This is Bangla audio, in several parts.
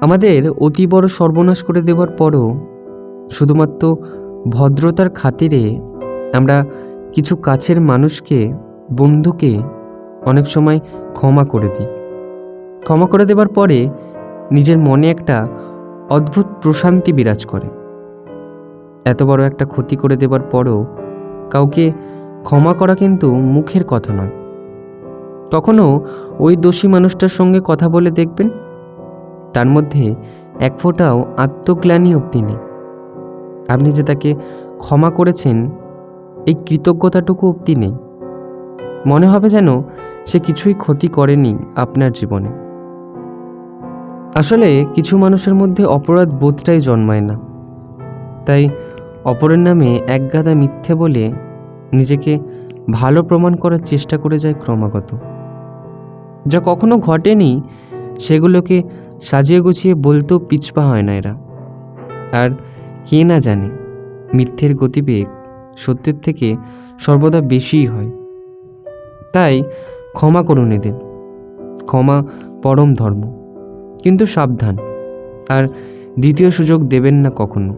আমাদের অতি বড় সর্বনাশ করে দেওয়ার পরও শুধুমাত্র ভদ্রতার খাতিরে আমরা কিছু কাছের মানুষকে, বন্ধুকে অনেক সময় ক্ষমা করে দিই। ক্ষমা করে দেওয়ার পরে নিজের মনে একটা অদ্ভুত প্রশান্তি বিরাজ করে। এত বড় একটা ক্ষতি করে দেওয়ার পরও কাউকে ক্ষমা করা কিন্তু মুখের কথা নয়। কখনো ওই দোষী মানুষটার সঙ্গে কথা বলে দেখবেন তার মধ্যে এক ফোঁটাও আত্মগ্লানি অব্দি নেই। আপনি যে তাকে ক্ষমা করেছেন, এই কৃতজ্ঞতাটুকু অব্দি নেই। মনে হবে যেন সে কিছুই ক্ষতি করেনি আপনার জীবনে। আসলে কিছু মানুষের মধ্যে অপরাধ বোধটাই জন্মায় না। তাই অপরের নামে একগাদা মিথ্যে বলে নিজেকে ভালো প্রমাণ করার চেষ্টা করে যায় ক্রমাগত। যা কখনো ঘটেনি সেগুলোকে সাজিয়ে গুছিয়ে বলতেও পিছপা হয় না এরা। আর কে না জানে, মিথ্যের গতিবেগ সত্যের থেকে সর্বদা বেশিই হয়। তাই ক্ষমা করুন এদের। ক্ষমা পরম ধর্ম, কিন্তু সাবধান। আর দ্বিতীয় সুযোগ দেবেন না কখনো।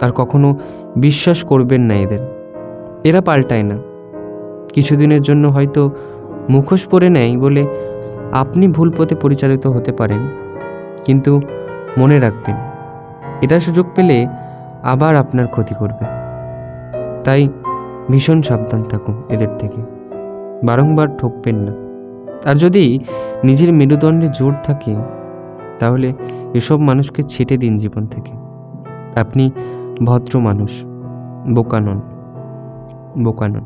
আর কখনো বিশ্বাস করবেন না এদের। এরা পাল্টায় না। কিছুদিনের জন্য হয়তো মুখোশ পরে নেয় বলে আপনি ভুল পথে পরিচালিত হতে পারেন, কিন্তু মনে রাখবেন, এটা সুযোগ পেলে আবার আপনার ক্ষতি করবে। তাই ভীষণ সাবধান থাকুন এদের থেকে, বারংবার ঠকবেন না। আর যদি নিজের মেরুদণ্ডে জোর থাকে, তাহলে এসব মানুষকে ছেটে দিন জীবন থেকে। আপনি ভদ্র মানুষ, বোকা নন বোকা নন।